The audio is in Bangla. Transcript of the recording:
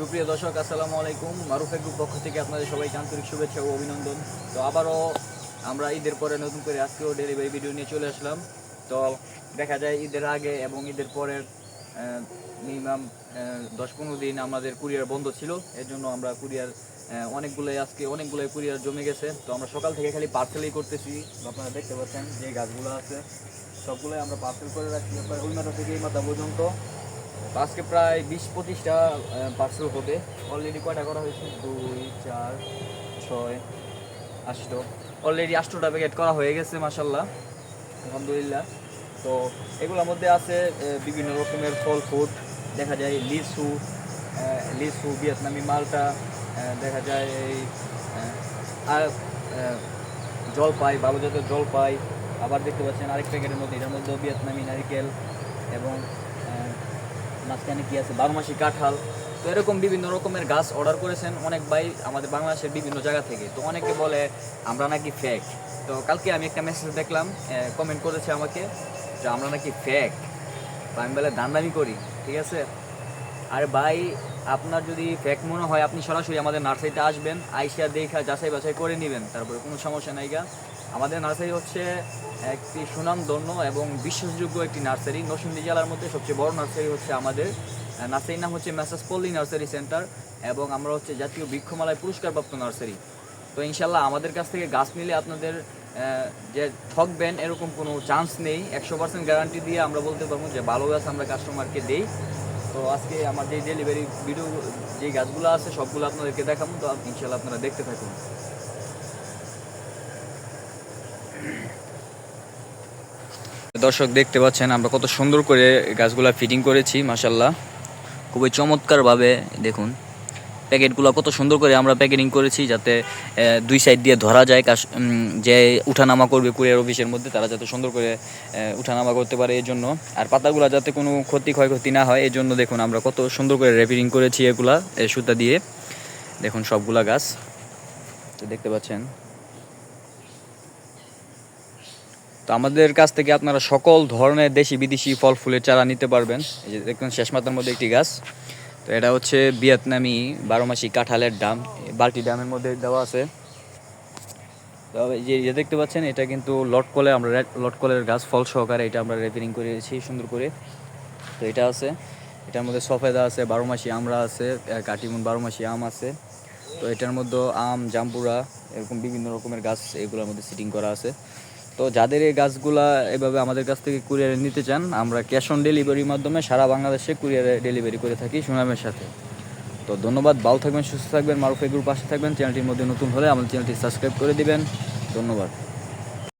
সুপ্রিয় দর্শক, আসসালামু আলাইকুম। মারুফের গ্রুপ পক্ষ থেকে আপনাদের সবাইকে আন্তরিক শুভেচ্ছা ও অভিনন্দন। তো আবারও আমরা ঈদের পরে নতুন করে আজকেও ডেলিভারি ভিডিও নিয়ে চলে আসলাম। তো দেখা যায় ঈদের আগে এবং ঈদের পরের মিনিমাম দশ পনেরো দিন আমাদের কুরিয়ার বন্ধ ছিল। এর জন্য আমরা কুরিয়ার অনেকগুলোই আজকে অনেকগুলোই কুরিয়ার জমে গেছে। তো আমরা সকাল থেকে খালি পার্সেলই করতেছি। আপনারা দেখতে পাচ্ছেন যে গাছগুলো আছে, সবগুলোই আমরা পার্সেল করে রাখছি। মাথা থেকে এই মাথা পর্যন্ত আজকে প্রায় বিশ পঁচিশটা পার্সেল হবে। অলরেডি কয়টা করা হয়েছে? দুই চার ছয় আষ্ট অলরেডি আষ্টটা প্যাকেট করা হয়ে গেছে মাসাল্লাহ আলহামদুলিল্লাহ। তো এগুলোর মধ্যে আছে বিভিন্ন রকমের ফল ফ্রুট। দেখা যায় আহ, লিচু ভিয়েতনামি মালটা। দেখা যায় এই আর জলপাই ভালো জাতের জলপাই। আবার দেখতে পাচ্ছেন আরেক প্যাকেটের মধ্যে এটার মধ্যে ভিয়েতনামি নারিকেল এবং মাঝখানে কী আছে? বারো মাসি কাঁঠাল। তো এরকম বিভিন্ন রকমের গাছ অর্ডার করেছেন অনেক ভাই আমাদের বাংলাদেশের বিভিন্ন জায়গা থেকে। তো অনেকে বলে, আমরা নাকি ফেক তো কালকে আমি একটা মেসেজ দেখলাম কমেন্ট করেছে আমাকে যে, আমরা নাকি ফেক আমি বলে, দান্দামি করি, ঠিক আছে? আর ভাই, আপনার যদি ফেক মনে হয়, আপনি সরাসরি আমাদের নার্সারিতে আসবেন, আইসিয়া দেখা যাচাই বাছাই করে নেবেন, তারপরে কোনো সমস্যা নাই গা। আমাদের নার্সারি হচ্ছে একটি সুনামধন্য এবং বিশ্বাসযোগ্য একটি নার্সারি। নরসিংদী জেলার মধ্যে সবচেয়ে বড় নার্সারি হচ্ছে আমাদের। নার্সারির নাম হচ্ছে মেসাস পল্লী নার্সারি সেন্টার এবং আমরা হচ্ছে জাতীয় বৃক্ষমালায় পুরস্কারপ্রাপ্ত নার্সারি। তো ইনশাল্লাহ আমাদের কাছ থেকে গাছ নিলে আপনাদের যে ঠকবেন এরকম কোনো চান্স নেই। একশো পার্সেন্ট গ্যারান্টি দিয়ে আমরা বলতে পারব যে ভালো গাছ আমরা কাস্টমারকে দেই। তো আজকে আমার যে ডেলিভারি ভিডিও, যে গাছগুলো আছে সবগুলো আপনাদেরকে দেখাবো। তো ইনশাল্লাহ আপনারা দেখতে থাকুন। দর্শক দেখতে পাচ্ছেন, আমরা কত সুন্দর করে গাছগুলা ফিটিং করেছি মাসাল্লাহ খুবই চমৎকারভাবে, দেখুন, প্যাকেটগুলো কত সুন্দর করে আমরা প্যাকেটিং করেছি যাতে দুই সাইড দিয়ে ধরা যায়, কাশ যে উঠানামা করবে কুরিয়ার অফিসের মধ্যে, তারা যাতে সুন্দর করে উঠানামা করতে পারে এই জন্য আর পাতাগুলো যাতে কোনো ক্ষতি, ক্ষয়ক্ষতি না হয় এই জন্য দেখুন, আমরা কত সুন্দর করে র্যাপিং করেছি এগুলা সুতা দিয়ে। দেখুন সবগুলা গাছ দেখতে পাচ্ছেন। তো আমাদের কাছ থেকে আপনারা সকল ধরনের দেশি বিদেশি ফল, ফুলের চারা নিতে পারবেন। এই যে দেখুন, শেষ মাথার মধ্যে একটি গাছ। তো এটা হচ্ছে ভিয়েতনামি বারো মাসি কাঁঠালের ডাম। বালতি ডামের মধ্যে দেওয়া আছে। তো এই যে যে দেখতে পাচ্ছেন, এটা কিন্তু লটকলে আমরা লটকলের গাছ, ফল সহকারে এটা আমরা রেপিং করেছি সুন্দর করে। তো এটা আছে। এটার মধ্যে সফেদা আছে বারো মাসি আমরা আছে কাটিমুন বারো মাসি আম আছে। তো এটার মধ্যে আম জাম্পুরা এরকম বিভিন্ন রকমের গাছ এগুলোর মধ্যে সিটিং করা আছে। তো যাদের এই গাছগুলা এভাবে আমাদের কাছ থেকে কুরিয়ারে নিতে চান, আমরা ক্যাশ অন ডেলিভারির মাধ্যমে সারা বাংলাদেশে কুরিয়ারে ডেলিভারি করে থাকি সুনামের সাথে। তো ধন্যবাদ, ভালো থাকবেন, সুস্থ থাকবেন, মারুফে গ্রুপ পাশে থাকবেন। চ্যানেলটির মধ্যে নতুন হলে আমাদের চ্যানেলটি সাবস্ক্রাইব করে দিবেন। ধন্যবাদ।